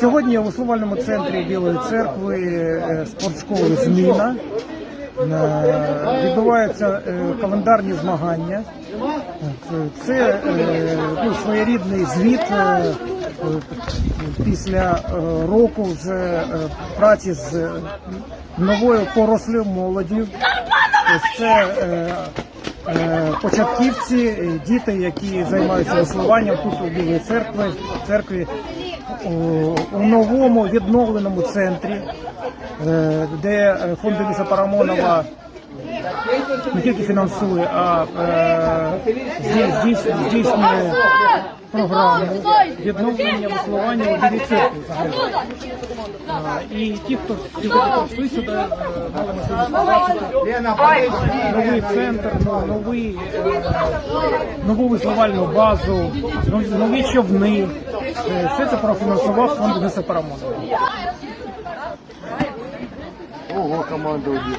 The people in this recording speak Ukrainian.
Сьогодні в условальному центрі Білої церкви е, спортшколи Зміна Е, відбуваються е, календарні змагання. Це ну, своєрідний звіт після е, року вже е, праці з е, новою порослю молоді. Це е, е, початківці, е, діти, які займаються веслуванням тут у Білої церкви, церкві у, новому відновленому центрі, е, де е, фонд Дениса Парамонова не тільки фінансує, а е, здійснює, програму відновлення веслування у Білій церкві І ті, хто сьогодні прийшли сюди, е, мали можливість новий центр, новий, е, нову веслувальну базу, нові- човни. Е, Все це профінансував фонд Дениса Парамонова. Ого, команда убит.